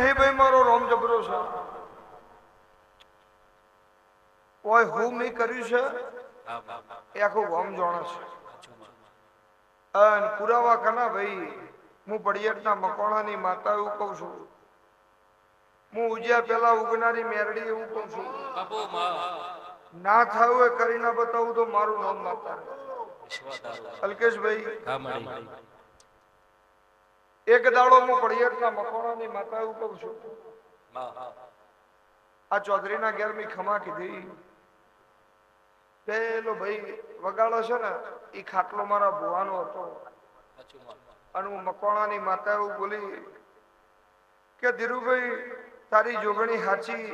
નહીં ભાઈ, મારો રોમ જબરો છે. ઓય, હું મેં કર્યું છે? એ આખું ગોમ જોણે છે. અને પુરાવા કના ભાઈ, હું પડિયટના મકોણાની માતા એવું કહું છું. હું ઉજ્યા પેલા ઉગનારી મેરડી એવું કહું છું. ના થયું એ કરી ના બતાવું તો મારું નામ માતા. અલ્કેશભાઈ એક દાડો હું પડિયટના મકોણાની માતા એવું કહું છું આ ચૌધરીના ઘેર મેં ખમા કીધી. પેલો ભાઈ વગાડો છે ને એ ખાટલો મારા ભુવાનો હતો. અને હું મકવાણાની માતા એવું બોલી કે ધીરુભાઈ તારી જોગણી હાચી.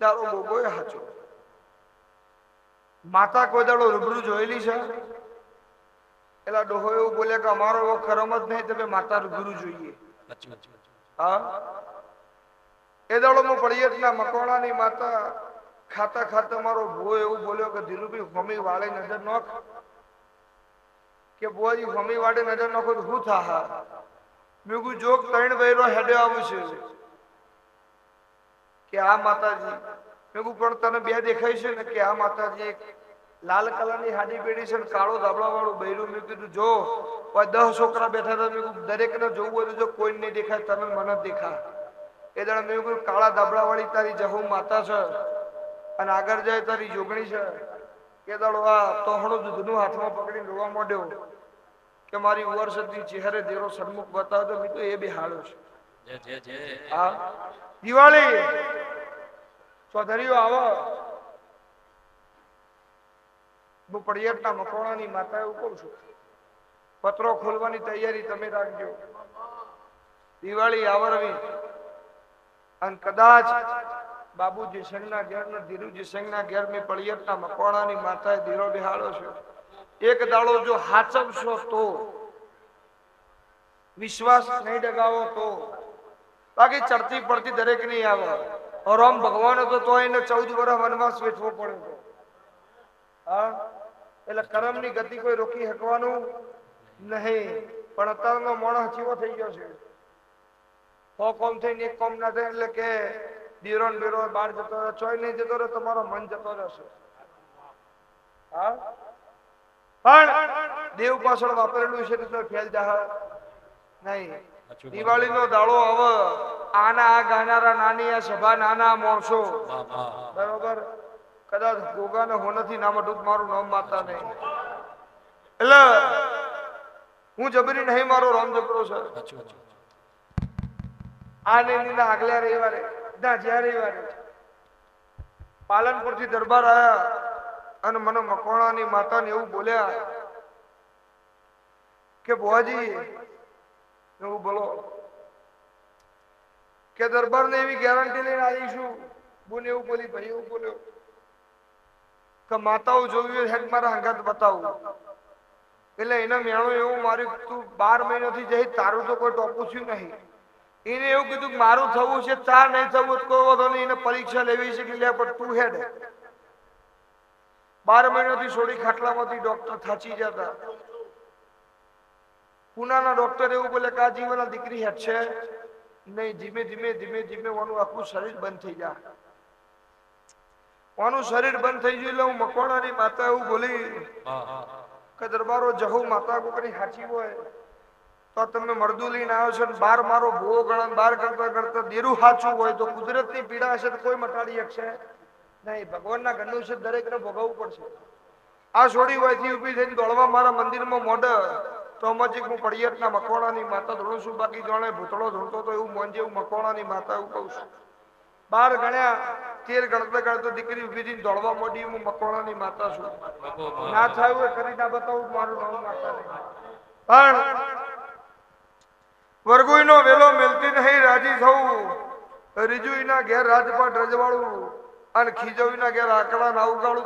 તારો બોબોય હાચો. માતા કોઈ દાડો રૂબરૂ જોયેલી છે? એલા ડોહો એવું બોલે કે અમારો વખત કરમ જ નહીં તમે માતા ગુરુ જોઈએ. હા? એ દાડોમાં પડિયતના મકવાણાની માતા ખાતા ખાતા મારો ભો એવું બોલ્યો કે ધીરુભાઈ મમ્મી વાળે નજર નોખ. કે બુઆજી મમ્મી વાળે નજર નોખો તો હું થા મેં કહ્યું જોક ત્રણ બૈરો હેડે આવું છે. કે આ માતાજી મેં કીધું પણ તને બે દેખાય છે ને કે આ માતાજી લાલ કલરની હાડી પેઢી છે કાળો ધાબળા વાળું બૈરું મેં કીધું જો દસ છોકરા બેઠા હતા મેં દરેકને જોવું હોય જો કોઈ નહીં દેખાય તમે મને દેખા એ દાડે મેં કીધું કાળા ધાબળા વાળી તારી જહુ માતા છે અને આગળ જાય તારી જોગણી છે. એ દાડો આ તોહણું દૂધનું હાથમાં પકડીને રોવા માંડ્યો કે મારી ઉંમર સદી ચહેરે દેરો સન્મુખ બતાવ્યો તો મેં તો એ બી હાડ્યો છે. હા. દિવાળી. ચૌધરીઓ આવો. હું પડિયટના મકોણાની માતા એવું કહું છું. પત્રો ખોલવાની તૈયારી તમે રાખજો. દિવાળી આવરવી. અને કદાચ બાબુજી સંઘના ઘેર ને ધીરુજી સંઘના ઘેર મેં પળિયટના મકોણાની માતાએ ધીરો બિહાડો છે. એક દાડો જો હાચવશો તો, વિશ્વાસ નહીં ડગાવો તો. બાકી ચડતી પડતી દરેક નહીં આવે રામ ભગવાન હતો તો એને ચૌદ વર્ષ વનવાસ વેઠવો પડ્યો હા? એટલે કરમની ગતિ કોઈ રોકી શકવાનું નહીં. પણ અત્યારનો માણસ જીવો થઈ ગયો છે. સો કોમ થઈને એક કોમ ના થાય એટલે કે દીરો ને બીરો બહાર જતો રહે ચોય નહીં જતો રહે તમારો મન જતો રહેશે. હા? પણ દેવ પાછળ વાપરેલું છે તો ફેલ જાહ. નહીં. દિવાળી નો દાડો હવે આના આ ગાનારા નાની આ સભા નાના માણસો બરોબર? કદાચ ગોગા ને હોનાથી નામ અટુક મારું નામ માતા નહીં. એટલે હું જબરી નહીં મારો રામ જબરો છે. આ નહીં ના આગલા રવિવારે ના જ્યાં રવિવારે પાલનપુરથી દરબાર આવ્યા અને મને મકવાણાની માતાને એવું બોલ્યા કે બુઆજી એવું બોલો કે દરબારને એવી ગેરંટી લઈને આવીશું બોને એવું બોલી ભાઈ એવું બોલ્યો. કે માતાઓ જોવી હેડ મારા હંગાત બતાવું. એટલે એના મેણું એવું માર્યું તું બાર મહિનાથી જઈ, તારું તો કોઈ ટોપું છું નહીં. એને એવું કીધું મારું થવું છે તાર નહીં થવું કોઈ વધો નહીં, એને પરીક્ષા લેવી છે કે લે પણ તું હેડ. બાર મહિનાથી છોડી ખાટલામાંથી ડોક્ટર થાચી જતા. પુનાના ડોક્ટર એવું બોલે કે આ જીવનના દીકરી હેડ છે. નહીં, ધીમે ધીમે ધીમે ધીમે ઓનું આખું શરીર બંધ થઈ જાય. ઓનું શરીર બંધ થઈ ગયું એટલે હું મકવાણાની માતા એવું બોલી કે દરબારો જહુ માતા કોકની હાચી હોય તો તમે મરદુ લઈને આવ્યો છો બાર મારો ભૂવો ગણ બાર કરતા કરતા દેરું હાચું હોય તો કુદરતની પીડા હશે તો કોઈ મટાડી શકશે? નહીં, ભગવાનના ઘરનું છે, દરેકને ભોગવવું પડશે. આ છોડી હોયથી ઊભી થઈને દોડવા મારા મંદિરમાં મોઢ તો અમાજી હું પડિયતના મકવાણાની માતા ધોળું છું, બાકી જાણે ભૂતળો ધોળતો તો એવું મોંજે હું મકવાણાની માતા એવું કહું છું. બાર ગણ્યા, તેર ગણતા ગણતો દીકરી ઊભી થઈને દોડવા મોડી, હું મકવાણાની માતા છું. ના થયું એ કરી ના બતાવું, મારું નામ માતા પણ વરગુઈનો વેલો મેલતી નહીં, રાજી થવું. રીજુઈના ઘેર રાજપાટ રજવાડું અને ખીજવીના ઘેર આકડા ના ઉગાડું